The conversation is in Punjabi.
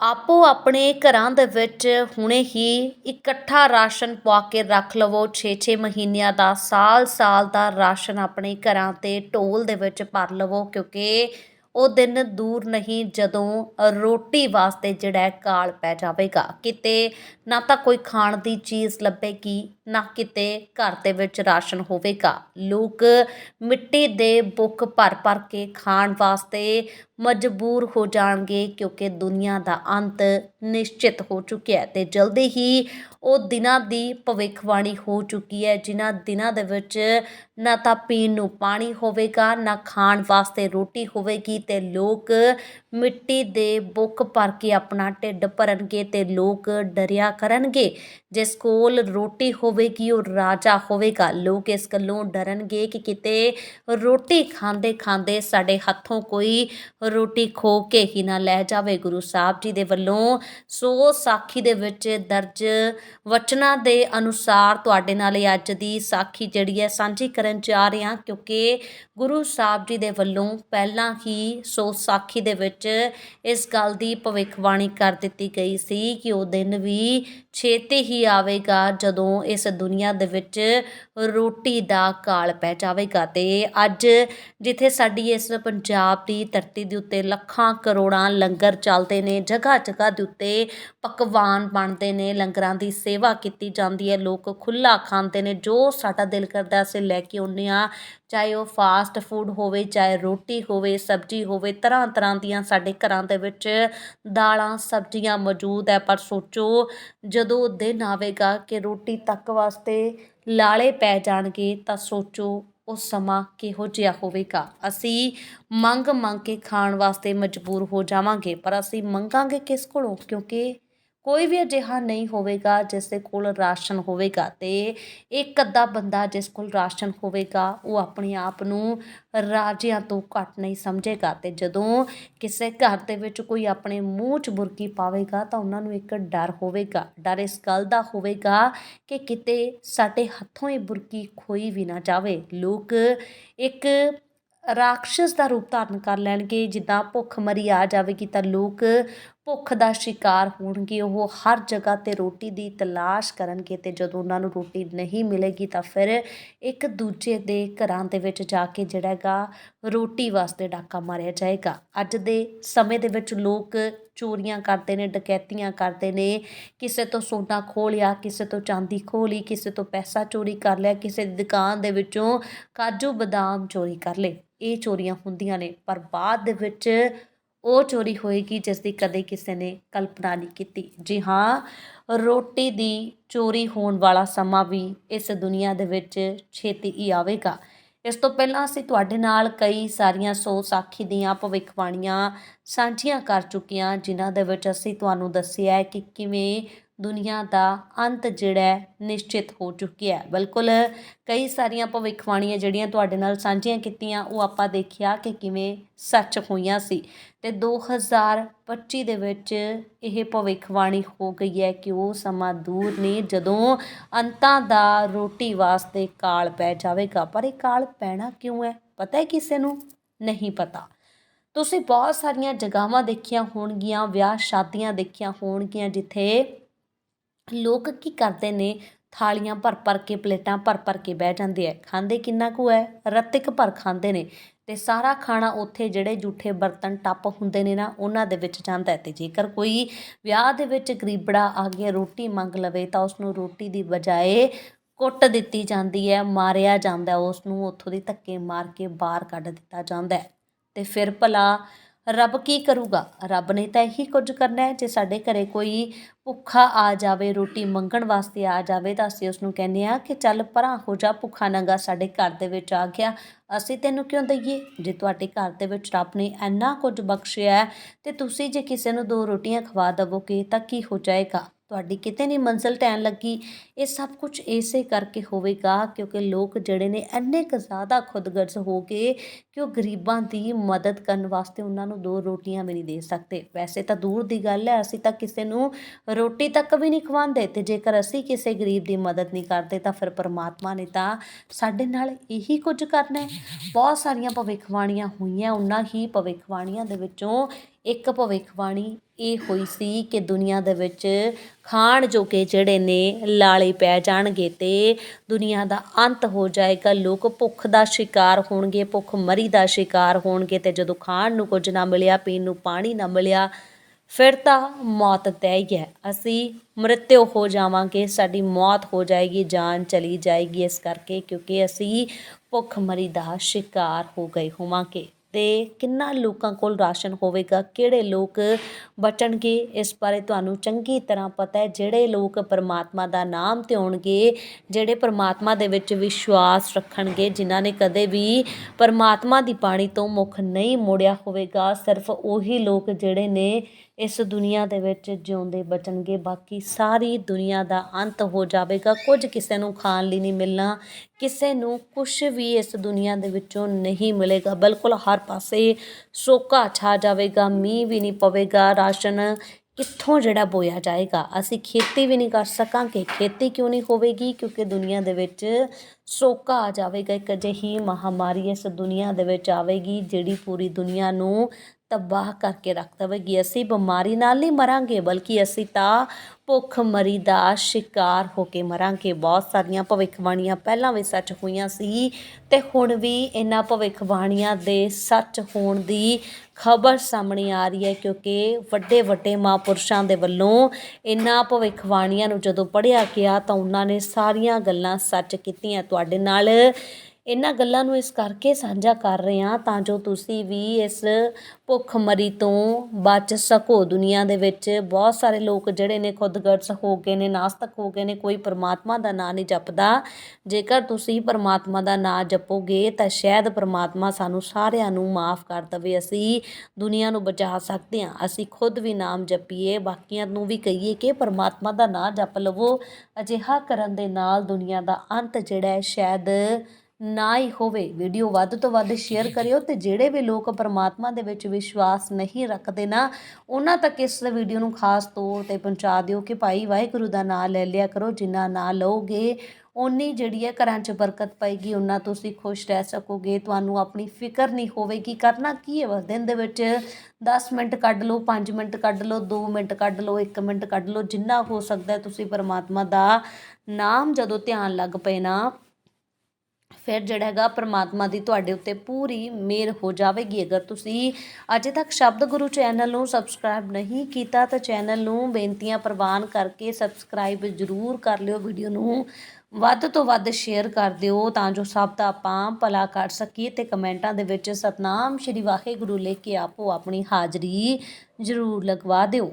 ਆਪੋ ਆਪਣੇ ਘਰਾਂ ਦੇ ਵਿੱਚ ਹੁਣੇ ਹੀ ਇਕੱਠਾ ਰਾਸ਼ਨ ਪਵਾ ਕੇ ਰੱਖ ਲਵੋ। 6-6 ਮਹੀਨਿਆਂ ਦਾ, ਸਾਲ-ਸਾਲ ਦਾ ਰਾਸ਼ਨ ਆਪਣੇ ਘਰਾਂ ਤੇ ਢੋਲ ਦੇ ਵਿੱਚ ਭਰ ਲਵੋ, ਕਿਉਂਕਿ ਉਹ ਦਿਨ ਦੂਰ ਨਹੀਂ ਜਦੋਂ ਰੋਟੀ ਵਾਸਤੇ ਜਿਹੜਾ ਕਾਲ ਪੈ ਜਾਵੇਗਾ। ਕਿਤੇ ਨਾ ਤਾਂ ਕੋਈ ਖਾਣ ਦੀ ਚੀਜ਼ ਲੱਭੇਗੀ, ਨਾ ਕਿਤੇ ਘਰ ਦੇ ਵਿੱਚ ਰਾਸ਼ਨ ਹੋਵੇਗਾ। ਲੋਕ ਮਿੱਟੀ ਦੇ ਬੁੱਕ ਭਰ ਭਰ ਕੇ ਖਾਣ ਵਾਸਤੇ ਮਜਬੂਰ ਹੋ ਜਾਣਗੇ ਕਿਉਂਕਿ ਦੁਨੀਆ ਦਾ ਅੰਤ ਨਿਸ਼ਚਿਤ ਹੋ ਚੁੱਕਿਆ ਹੈ ਤੇ ਜਲਦੀ ਹੀ ਉਹ ਦਿਨਾਂ ਦੀ ਭਵਿੱਖਬਾਣੀ ਹੋ ਚੁੱਕੀ ਹੈ, ਜਿਨ੍ਹਾਂ ਦਿਨਾਂ ਦੇ ਵਿੱਚ ਨਾ ਤਾਂ ਪੀਣ ਨੂੰ ਪਾਣੀ ਹੋਵੇਗਾ, ਨਾ ਖਾਣ ਵਾਸਤੇ ਰੋਟੀ ਹੋਵੇਗੀ ਤੇ ਲੋਕ ਮਿੱਟੀ ਦੇ ਬੁੱਕ ਭਰ ਕੇ ਆਪਣਾ ਢਿੱਡ ਭਰਨਗੇ ਤੇ ਲੋਕ ਡਰਿਆ ਕਰਨਗੇ। ਜਿਸ ਕੋਲ ਰੋਟੀ ਹੋਵੇਗੀ, ਉਹ ਰਾਜਾ ਹੋਵੇਗਾ। ਲੋਕ ਇਸ ਗੱਲੋਂ ਡਰਨਗੇ ਕਿ ਕਿਤੇ ਰੋਟੀ ਖਾਂਦੇ ਖਾਂਦੇ ਸਾਡੇ ਹੱਥੋਂ ਕੋਈ ਰੋਟੀ ਖੋ ਕੇ ਹੀ ਨਾ ਲੈ ਜਾਵੇ। ਗੁਰੂ ਸਾਹਿਬ ਜੀ ਦੇ ਵੱਲੋਂ ਸੋ ਸਾਖੀ ਦੇ ਵਿੱਚ ਦਰਜ ਵਚਨਾਂ ਦੇ ਅਨੁਸਾਰ ਤੁਹਾਡੇ ਨਾਲ ਅੱਜ ਦੀ ਸਾਖੀ ਜਿਹੜੀ ਹੈ ਸਾਂਝੀ ਕਰਨ ਜਾ ਰਹੇ ਹਾਂ, ਕਿਉਂਕਿ ਗੁਰੂ ਸਾਹਿਬ ਜੀ ਦੇ ਵੱਲੋਂ ਪਹਿਲਾਂ ਹੀ ਸੋ ਸਾਖੀ ਦੇ ਵਿੱਚ ਇਸ ਗੱਲ ਦੀ ਭਵਿੱਖਬਾਣੀ ਕਰ ਦਿੱਤੀ ਗਈ ਸੀ ਕਿ ਉਹ ਦਿਨ ਵੀ ਛੇਤੀ ਹੀ ਆਵੇਗਾ ਜਦੋਂ ਇਸ ਦੁਨੀਆ ਦੇ ਵਿੱਚ ਰੋਟੀ ਦਾ ਕਾਲ ਪੈ ਜਾਵੇਗਾ ਤੇ ਅੱਜ ਜਿੱਥੇ ਸਾਡੀ ਇਸ ਪੰਜਾਬ ਦੀ ਧਰਤੀ ਦੇ ਉੱਤੇ ਲੱਖਾਂ ਕਰੋੜਾਂ ਲੰਗਰ ਚੱਲਦੇ ਨੇ, ਜਗ੍ਹਾ ਜਗ੍ਹਾ ਦੇ ਉੱਤੇ ਪਕਵਾਨ ਬਣਦੇ ਨੇ, ਲੰਗਰਾਂ ਦੀ ਸੇਵਾ ਕੀਤੀ ਜਾਂਦੀ ਹੈ, ਲੋਕ ਖੁੱਲਾ ਖਾਂਦੇ ਨੇ, ਜੋ ਸਾਡਾ ਦਿਲ ਕਰਦਾ ਅਸੀਂ ਲੈ ਕੇ ਆਉਂਦੇ ਹਾਂ ਚਾਹੇ ਉਹ ਫਾਸਟ ਫੂਡ ਹੋਵੇ, ਚਾਹੇ ਰੋਟੀ ਹੋਵੇ, ਸਬਜ਼ੀ ਹੋਵੇ ਤਰ੍ਹਾਂ ਤਰ੍ਹਾਂ ਦੀਆਂ ਸਾਡੇ ਘਰਾਂ ਦੇ ਵਿੱਚ ਦਾਲਾਂ, ਸਬਜ਼ੀਆਂ ਮੌਜੂਦ ਹੈ। ਪਰ ਸੋਚੋ, ਜਦੋਂ ਦਿਨ ਆਵੇਗਾ ਕਿ ਰੋਟੀ ਤੱਕ ਵਾਸਤੇ ਲਾਲੇ ਪੈ ਜਾਣਗੇ, ਤਾਂ ਸੋਚੋ ਉਹ ਸਮਾਂ ਕਿਹੋ ਜਿਹਾ ਹੋਵੇਗਾ। ਅਸੀਂ ਮੰਗ ਮੰਗ ਕੇ ਖਾਣ ਵਾਸਤੇ ਮਜਬੂਰ ਹੋ ਜਾਵਾਂਗੇ, ਪਰ ਅਸੀਂ ਮੰਗਾਂਗੇ ਕਿਸ ਕੋਲੋਂ? ਕਿਉਂਕਿ ਕੋਈ ਵੀ ਅਜਿਹਾ ਨਹੀਂ ਹੋਵੇਗਾ ਜਿਸ ਦੇ ਕੋਲ ਰਾਸ਼ਨ ਹੋਵੇਗਾ ਤੇ ਇੱਕ ਅੱਧਾ ਬੰਦਾ ਜਿਸ ਕੋਲ ਰਾਸ਼ਨ ਹੋਵੇਗਾ, ਉਹ ਆਪਣੇ ਆਪ ਨੂੰ ਰਾਜਿਆਂ ਤੋਂ ਘੱਟ ਨਹੀਂ ਸਮਝੇਗਾ ਤੇ ਜਦੋਂ ਕਿਸੇ ਘਰ ਦੇ ਵਿੱਚ ਕੋਈ ਆਪਣੇ ਮੂੰਹ 'ਚ ਬੁਰਕੀ ਪਾਵੇਗਾ ਤਾਂ ਉਹਨਾਂ ਨੂੰ ਇੱਕ ਡਰ ਹੋਵੇਗਾ। ਡਰ ਇਸ ਗੱਲ ਦਾ ਹੋਵੇਗਾ ਕਿ ਕਿਤੇ ਸਾਡੇ ਹੱਥੋਂ ਇਹ ਬੁਰਕੀ ਖੋਈ ਵੀ ਨਾ ਜਾਵੇ। ਲੋਕ ਇੱਕ ਰਾਖਸ਼ ਦਾ ਰੂਪ ਧਾਰਨ ਕਰ ਲੈਣਗੇ। ਜਿੱਦਾਂ ਭੁੱਖ ਮਰੀ ਆ ਜਾਵੇਗੀ ਤਾਂ ਲੋਕ ਭੁੱਖ ਦਾ ਸ਼ਿਕਾਰ ਹੋਣਗੇ, ਉਹ ਹਰ ਜਗ੍ਹਾ ਤੇ ਰੋਟੀ ਦੀ ਤਲਾਸ਼ ਕਰਨਗੇ ਤੇ ਜਦੋਂ ਉਹਨਾਂ ਨੂੰ ਰੋਟੀ ਨਹੀਂ ਮਿਲੇਗੀ ਤਾਂ ਫਿਰ ਇੱਕ ਦੂਜੇ ਦੇ ਘਰਾਂ ਦੇ ਵਿੱਚ ਜਾ ਕੇ ਜਿਹੜਾ ਹੈਗਾ ਰੋਟੀ ਵਾਸਤੇ ਡਾਕਾ ਮਾਰਿਆ ਜਾਏਗਾ। ਅੱਜ ਦੇ ਸਮੇਂ ਦੇ ਵਿੱਚ ਲੋਕ ਚੋਰੀਆਂ ਕਰਦੇ ਨੇ, ਡਕੈਤੀਆਂ ਕਰਦੇ ਨੇ। ਕਿਸੇ ਤੋਂ ਸੋਨਾ ਖੋਹ ਲਿਆ, ਕਿਸੇ ਤੋਂ ਚਾਂਦੀ ਖੋਹ ਲਈ, ਕਿਸੇ ਤੋਂ ਪੈਸਾ ਚੋਰੀ ਕਰ ਲਿਆ, ਕਿਸੇ ਦੀ ਦੁਕਾਨ ਦੇ ਵਿੱਚੋਂ ਕਾਜੂ ਬਦਾਮ ਚੋਰੀ ਕਰ ਲਏ। ਇਹ ਚੋਰੀਆਂ ਹੁੰਦੀਆਂ ਨੇ, ਪਰ ਬਾਅਦ ਦੇ ਵਿੱਚ ਉਹ ਚੋਰੀ ਹੋਏਗੀ ਜਿਸ ਦੀ ਕਦੇ ਕਿਸੇ ਨੇ ਕਲਪਨਾ ਨਹੀਂ ਕੀਤੀ। ਜੀ ਹਾਂ, ਰੋਟੀ ਦੀ ਚੋਰੀ ਹੋਣ ਵਾਲਾ ਸਮਾਂ ਵੀ ਇਸ ਦੁਨੀਆ ਦੇ ਵਿੱਚ ਛੇਤੀ ਹੀ ਆਵੇਗਾ। ਇਸ ਤੋਂ ਪਹਿਲਾਂ ਅਸੀਂ ਤੁਹਾਡੇ ਨਾਲ ਕਈ ਸਾਰੀਆਂ ਸੋ ਸਾਖੀ ਦੀਆਂ ਭਵਿੱਖਬਾਣੀਆਂ ਸਾਂਝੀਆਂ ਕਰ ਚੁੱਕੀਆਂ, ਜਿਨ੍ਹਾਂ ਦੇ ਵਿੱਚ ਅਸੀਂ ਤੁਹਾਨੂੰ ਦੱਸਿਆ ਹੈ ਕਿ ਕਿਵੇਂ ਦੁਨੀਆ ਦਾ ਅੰਤ ਜਿਹੜਾ ਨਿਸ਼ਚਿਤ ਹੋ ਚੁੱਕਿਆ ਹੈ। ਬਿਲਕੁਲ, ਕਈ ਸਾਰੀਆਂ ਭਵਿੱਖਬਾਣੀਆਂ ਜਿਹੜੀਆਂ ਤੁਹਾਡੇ ਨਾਲ ਸਾਂਝੀਆਂ ਕੀਤੀਆਂ, ਉਹ ਆਪਾਂ ਦੇਖਿਆ ਕਿ ਕਿਵੇਂ ਸੱਚ ਹੋਈਆਂ ਸੀ। ਤੇ 2025 ਦੇ ਵਿੱਚ ਇਹ ਭਵਿੱਖਬਾਣੀ ਹੋ ਗਈ ਹੈ ਕਿ ਉਹ ਸਮਾਂ ਦੂਰ ਨਹੀਂ, ਜਦੋਂ ਅੰਤਾਂ ਦਾ ਰੋਟੀ ਵਾਸਤੇ ਕਾਲ ਪੈ ਜਾਵੇਗਾ। ਪਰ ਇਹ ਕਾਲ ਪੈਣਾ ਕਿਉਂ ਹੈ? ਪਤਾ ਹੈ ਕਿਸੇ ਨੂੰ? ਨਹੀਂ ਪਤਾ। ਤੁਸੀਂ ਬਹੁਤ ਸਾਰੀਆਂ ਜਗ੍ਹਾਵਾਂ ਦੇਖੀਆਂ ਹੋਣਗੀਆਂ, ਵਿਆਹ ਸ਼ਾਦੀਆਂ ਦੇਖੀਆਂ ਹੋਣਗੀਆਂ, ਜਿੱਥੇ ਲੋਕ ਕੀ ਕਰਦੇ ਨੇ? ਥਾਲੀਆਂ ਭਰ ਭਰ ਕੇ, ਪਲੇਟਾਂ ਭਰ ਭਰ ਕੇ ਬਹਿ ਜਾਂਦੇ ਆ ਖਾਂਦੇ ਕਿੰਨਾ ਕੁ ਹੈ ਰੱਤਿਕ ਭਰ ਖਾਂਦੇ ਨੇ। ਤੇ ਸਾਰਾ ਖਾਣਾ ਉੱਥੇ ਜਿਹੜੇ ਜੂਠੇ ਬਰਤਨ ਟੱਪ ਹੁੰਦੇ ਨੇ ਨਾ, ਉਹਨਾਂ ਦੇ ਵਿੱਚ ਜਾਂਦਾ ਹੈ ਤੇ ਜੇਕਰ ਕੋਈ ਵਿਆਹ ਦੇ ਵਿੱਚ ਗਰੀਬੜਾ ਆ ਗਿਆ, ਰੋਟੀ ਮੰਗ ਲਵੇ, ਤਾਂ ਉਸ ਨੂੰ ਰੋਟੀ ਦੀ ਬਜਾਏ ਕੁੱਟ ਦਿੱਤੀ ਜਾਂਦੀ ਹੈ ਮਾਰਿਆ ਜਾਂਦਾ ਉਸ ਨੂੰ ਉੱਥੋਂ ਦੀ ਧੱਕੇ ਮਾਰ ਕੇ ਬਾਹਰ ਕੱਢ ਦਿੱਤਾ ਜਾਂਦਾ ਹੈ ਅਤੇ ਫਿਰ ਭਲਾ ਰੱਬ ਕੀ ਕਰੂਗਾ? ਰੱਬ ਨੇ ਤਾਂ ਇਹੀ ਕੁਝ ਕਰਨਾ ਹੈ। ਜੇ ਸਾਡੇ ਘਰੇ ਕੋਈ ਭੁੱਖਾ ਆ ਜਾਵੇ, ਰੋਟੀ ਮੰਗਣ ਵਾਸਤੇ ਆ ਜਾਵੇ, ਤਾਂ ਅਸੀਂ ਉਸ ਨੂੰ ਕਹਿੰਦੇ ਆ ਕਿ ਚੱਲ ਪਰਾਂ ਹੋ ਜਾ, ਭੁੱਖਾ ਨੰਗਾ ਸਾਡੇ ਘਰ ਦੇ ਵਿੱਚ ਆ ਗਿਆ, ਅਸੀਂ ਤੈਨੂੰ ਕਿਉਂ ਦਈਏ? ਜੇ ਤੁਹਾਡੇ ਘਰ ਦੇ ਵਿੱਚ ਰੱਬ ਨੇ ਇੰਨਾ ਕੁਝ ਬਖਸ਼ਿਆ ਹੈ ਤੇ ਤੁਸੀਂ ਜੇ ਕਿਸੇ ਨੂੰ ਦੋ ਰੋਟੀਆਂ ਖਵਾ ਦਵੋਗੇ, ਤਾਂ ਕੀ ਹੋ ਜਾਏਗਾ? ਤੁਹਾਡੀ ਕਿਤੇ ਨਹੀਂ ਮੰਜ਼ਿਲ ਟੈਣ ਲੱਗੀ। ਇਹ ਸਭ ਕੁਝ ਇਸੇ ਕਰਕੇ ਹੋਵੇਗਾ ਕਿਉਂਕਿ ਲੋਕ ਜਿਹੜੇ ਨੇ ਇੰਨੇ ਕੁ ਜ਼ਿਆਦਾ ਖੁਦਗਰਜ਼ ਹੋ ਗਏ ਕਿ ਉਹ ਗਰੀਬਾਂ ਦੀ ਮਦਦ ਕਰਨ ਵਾਸਤੇ ਉਹਨਾਂ ਨੂੰ ਦੋ ਰੋਟੀਆਂ ਵੀ ਨਹੀਂ ਦੇ ਸਕਦੇ। ਵੈਸੇ ਤਾਂ ਦੂਰ ਦੀ ਗੱਲ ਹੈ, ਅਸੀਂ ਤਾਂ ਕਿਸੇ ਨੂੰ ਰੋਟੀ ਤੱਕ ਵੀ ਨਹੀਂ ਖਵਾਉਂਦੇ ਤੇ ਜੇਕਰ ਅਸੀਂ ਕਿਸੇ ਗਰੀਬ ਦੀ ਮਦਦ ਨਹੀਂ ਕਰਦੇ ਤਾਂ ਫਿਰ ਪਰਮਾਤਮਾ ਨੇ ਤਾਂ ਸਾਡੇ ਨਾਲ ਇਹੀ ਕੁਝ ਕਰਨਾ ਹੈ। ਬਹੁਤ ਸਾਰੀਆਂ ਭਵਿੱਖਬਾਣੀਆਂ ਹੋਈਆਂ, ਉਹਨਾਂ ਹੀ ਭਵਿੱਖਬਾਣੀਆਂ ਦੇ ਵਿੱਚੋਂ ਇੱਕ ਭਵਿੱਖਬਾਣੀ ਇਹ ਹੋਈ ਸੀ ਕਿ ਦੁਨੀਆ ਦੇ ਵਿੱਚ ਖਾਣ ਜੋਗੇ ਜਿਹੜੇ ਨੇ ਲਾਲੇ ਪੈ ਜਾਣਗੇ ਤੇ ਦੁਨੀਆ ਦਾ ਅੰਤ ਹੋ ਜਾਏਗਾ। ਲੋਕ ਭੁੱਖ ਦਾ ਸ਼ਿਕਾਰ ਹੋਣਗੇ, ਭੁੱਖ ਮਰੀ ਦਾ ਸ਼ਿਕਾਰ ਹੋਣਗੇ ਤੇ ਜਦੋਂ ਖਾਣ ਨੂੰ ਕੁਝ ਨਾ ਮਿਲਿਆ, ਪੀਣ ਨੂੰ ਪਾਣੀ ਨਾ ਮਿਲਿਆ, ਫਿਰ ਤਾਂ ਮੌਤ ਤੈਅ ਹੀ ਹੈ। ਅਸੀਂ ਮ੍ਰਿਤਿਉ ਹੋ ਜਾਵਾਂਗੇ, ਸਾਡੀ ਮੌਤ ਹੋ ਜਾਏਗੀ, ਜਾਨ ਚਲੀ ਜਾਏਗੀ ਇਸ ਕਰਕੇ ਕਿਉਂਕਿ ਅਸੀਂ ਭੁੱਖ ਮਰੀ ਦਾ ਸ਼ਿਕਾਰ ਹੋ ਗਏ ਹੋਵਾਂਗੇ। ਤੇ ਕਿੰਨਾ ਲੋਕਾਂ ਕੋਲ ਰਾਸ਼ਨ ਹੋਵੇਗਾ, ਕਿਹੜੇ ਲੋਕ ਬਚਣਗੇ, ਇਸ ਬਾਰੇ ਤੁਹਾਨੂੰ ਚੰਗੀ ਤਰ੍ਹਾਂ ਪਤਾ ਹੈ। ਜਿਹੜੇ ਲੋਕ ਪਰਮਾਤਮਾ ਦਾ ਨਾਮ ਧਿਆਉਣਗੇ, ਜਿਹੜੇ ਪਰਮਾਤਮਾ ਦੇ ਵਿੱਚ ਵਿਸ਼ਵਾਸ ਰੱਖਣਗੇ, ਜਿਨ੍ਹਾਂ ਨੇ ਕਦੇ ਵੀ ਪਰਮਾਤਮਾ ਦੀ ਬਾਣੀ ਤੋਂ ਮੁੱਖ ਨਹੀਂ ਮੋੜਿਆ ਹੋਵੇਗਾ, ਸਿਰਫ ਉਹੀ ਲੋਕ ਜਿਹੜੇ ਨੇ ਇਸ ਦੁਨੀਆ ਦੇ ਵਿੱਚ ਜਿਉਂਦੇ ਬਚਣਗੇ। ਬਾਕੀ ਸਾਰੀ ਦੁਨੀਆ ਦਾ ਅੰਤ ਹੋ ਜਾਵੇਗਾ। ਕੁਝ ਕਿਸੇ ਨੂੰ ਖਾਣ ਲਈ ਨਹੀਂ ਮਿਲਣਾ, ਕਿਸੇ ਨੂੰ ਕੁਝ ਵੀ ਇਸ ਦੁਨੀਆ ਦੇ ਵਿੱਚੋਂ ਨਹੀਂ ਮਿਲੇਗਾ। ਬਿਲਕੁਲ ਹਰ ਪਾਸੇ ਸੋਕਾ ਛਾ ਜਾਵੇਗਾ, ਮੀਂਹ ਵੀ ਨਹੀਂ ਪਵੇਗਾ, ਰਾਸ਼ਨ ਕਿੱਥੋਂ ਜਿਹੜਾ ਬੋਇਆ ਜਾਏਗਾ? ਅਸੀਂ ਖੇਤੀ ਵੀ ਨਹੀਂ ਕਰ ਸਕਾਂਗੇ। ਖੇਤੀ ਕਿਉਂ ਨਹੀਂ ਹੋਵੇਗੀ? ਕਿਉਂਕਿ ਦੁਨੀਆ ਦੇ ਵਿੱਚ ਸੋਕਾ ਆ ਜਾਵੇਗਾ। ਇੱਕ ਅਜਿਹੀ ਮਹਾਮਾਰੀ ਇਸ ਦੁਨੀਆ ਦੇ ਵਿੱਚ ਆਵੇਗੀ ਜਿਹੜੀ ਪੂਰੀ ਦੁਨੀਆ ਨੂੰ ਤਬਾਹ ਕਰਕੇ ਰੱਖ ਦੇਵੇਗੀ ਅਸੀਂ ਬਿਮਾਰੀ ਨਾਲ ਨਹੀਂ ਮਰਾਂਗੇ, ਬਲਕਿ ਅਸੀਂ ਤਾਂ ਭੁੱਖ ਮਰੀ ਦਾ ਸ਼ਿਕਾਰ ਹੋ ਕੇ ਮਰਾਂਗੇ। ਬਹੁਤ ਸਾਰੀਆਂ ਭਵਿੱਖਬਾਣੀਆਂ ਪਹਿਲਾਂ ਵੀ ਸੱਚ ਹੋਈਆਂ ਸੀ ਤੇ ਹੁਣ ਵੀ ਇਹਨਾਂ ਭਵਿੱਖਬਾਣੀਆਂ ਦੇ ਸੱਚ ਹੋਣ ਦੀ ਖਬਰ ਸਾਹਮਣੇ ਆ ਰਹੀ ਹੈ, ਕਿਉਂਕਿ ਵੱਡੇ ਵੱਡੇ ਮਹਾਂਪੁਰਸ਼ਾਂ ਦੇ ਵੱਲੋਂ ਇਹਨਾਂ ਭਵਿੱਖਬਾਣੀਆਂ ਨੂੰ ਜਦੋਂ ਪੜ੍ਹਿਆ ਗਿਆ ਤਾਂ ਉਹਨਾਂ ਨੇ ਸਾਰੀਆਂ ਗੱਲਾਂ ਸੱਚ ਕੀਤੀਆਂ। ਤੁਹਾਡੇ ਨਾਲ ਇਹਨਾਂ ਗੱਲਾਂ ਨੂੰ ਇਸ ਕਰਕੇ ਸਾਂਝਾ ਕਰ ਰਹੇ ਹਾਂ ਤਾਂ ਜੋ ਤੁਸੀਂ ਵੀ ਇਸ ਭੁੱਖਮਰੀ ਤੋਂ ਬਚ ਸਕੋ। ਦੁਨੀਆ ਦੇ ਵਿੱਚ ਬਹੁਤ ਸਾਰੇ ਲੋਕ ਜਿਹੜੇ ਨੇ ਖੁਦਗਰਜ਼ ਹੋ ਗਏ ਨੇ, ਨਾਸਤਕ ਹੋ ਗਏ ਨੇ, ਕੋਈ ਪਰਮਾਤਮਾ ਦਾ ਨਾਂ ਨਹੀਂ ਜਪਦਾ। ਜੇਕਰ ਤੁਸੀਂ ਪਰਮਾਤਮਾ ਦਾ ਨਾਂ ਜਪੋਗੇ ਤਾਂ ਸ਼ਾਇਦ ਪਰਮਾਤਮਾ ਸਾਨੂੰ ਸਾਰਿਆਂ ਨੂੰ ਮਾਫ ਕਰ ਦਵੇ। ਅਸੀਂ ਦੁਨੀਆ ਨੂੰ ਬਚਾ ਸਕਦੇ ਹਾਂ। ਅਸੀਂ ਖੁਦ ਵੀ ਨਾਮ ਜਪੀਏ, ਬਾਕੀਆਂ ਨੂੰ ਵੀ ਕਹੀਏ ਕਿ ਪਰਮਾਤਮਾ ਦਾ ਨਾਂ ਜਪ ਲਵੋ। ਅਜਿਹਾ ਕਰਨ ਦੇ ਨਾਲ ਦੁਨੀਆ ਦਾ ਅੰਤ ਜਿਹੜਾ ਹੈ ਸ਼ਾਇਦ ਨਾ ਹੀ ਹੋਵੇ ਵੀਡੀਓ ਵੱਧ ਤੋਂ ਵੱਧ ਸ਼ੇਅਰ ਕਰਿਓ ਤੇ ਜਿਹੜੇ ਵੀ ਲੋਕ ਪਰਮਾਤਮਾ ਦੇ ਵਿੱਚ ਵਿਸ਼ਵਾਸ ਨਹੀਂ ਰੱਖਦੇ ਨਾ ਉਹਨਾਂ ਤੱਕ ਇਸ ਵੀਡੀਓ ਨੂੰ ਖਾਸ ਤੌਰ ਤੇ ਪਹੁੰਚਾ ਦਿਓ ਕਿ ਭਾਈ ਵਾਹਿਗੁਰੂ ਦਾ ਨਾਮ ਲੈ ਲਿਆ ਕਰੋ ਜਿੰਨਾ ਨਾਂ ਲਓਗੇ ਓਨੀ ਜਿਹੜੀ ਹੈ ਘਰਾਂ 'ਚ ਬਰਕਤ ਪਏਗੀ ਉਹਨਾਂ ਤੁਸੀਂ ਖੁਸ਼ ਰਹਿ ਸਕੋਗੇ ਤੁਹਾਨੂੰ ਆਪਣੀ ਫਿਕਰ ਨਹੀਂ ਹੋਵੇਗੀ ਕਰਨਾ ਕੀ ਹੈ ਬਸ ਦਿਨ ਦੇ ਵਿੱਚ 10 ਮਿੰਟ ਕੱਢ ਲਓ 5 ਮਿੰਟ ਕੱਢ ਲਓ 2 ਮਿੰਟ ਕੱਢ ਲਓ 1 ਮਿੰਟ ਕੱਢ ਲਓ ਜਿੰਨਾ ਹੋ ਸਕਦਾ ਤੁਸੀਂ ਪਰਮਾਤਮਾ ਦਾ ਨਾਮ ਜਦੋਂ ਧਿਆਨ ਲੱਗ ਪਏ ਨਾ ਫਿਰ ਜਿਹੜਾ ਹੈਗਾ ਪਰਮਾਤਮਾ ਦੀ ਤੁਹਾਡੇ ਉੱਤੇ ਪੂਰੀ ਮਿਹਰ ਹੋ ਜਾਵੇਗੀ। ਅਗਰ ਤੁਸੀਂ ਅਜੇ ਤੱਕ ਸ਼ਬਦ ਗੁਰੂ ਚੈਨਲ ਨੂੰ ਸਬਸਕ੍ਰਾਈਬ ਨਹੀਂ ਕੀਤਾ, ਤਾਂ ਚੈਨਲ ਨੂੰ ਬੇਨਤੀਆਂ ਪ੍ਰਵਾਨ ਕਰਕੇ ਸਬਸਕ੍ਰਾਈਬ ਜ਼ਰੂਰ ਕਰ ਲਿਓ। ਵੀਡੀਓ ਨੂੰ ਵੱਧ ਤੋਂ ਵੱਧ ਸ਼ੇਅਰ ਕਰ ਦਿਓ, ਤਾਂ ਜੋ ਸਭ ਦਾ ਆਪਾਂ ਭਲਾ ਕਰ ਸਕੀਏ ਤੇ ਕਮੈਂਟਾਂ ਦੇ ਵਿੱਚ ਸਤਨਾਮ ਸ਼੍ਰੀ ਵਾਹਿਗੁਰੂ ਲਿਖ ਕੇ ਆਪੋ ਆਪਣੀ ਹਾਜ਼ਰੀ ਜ਼ਰੂਰ ਲਗਵਾ ਦਿਓ।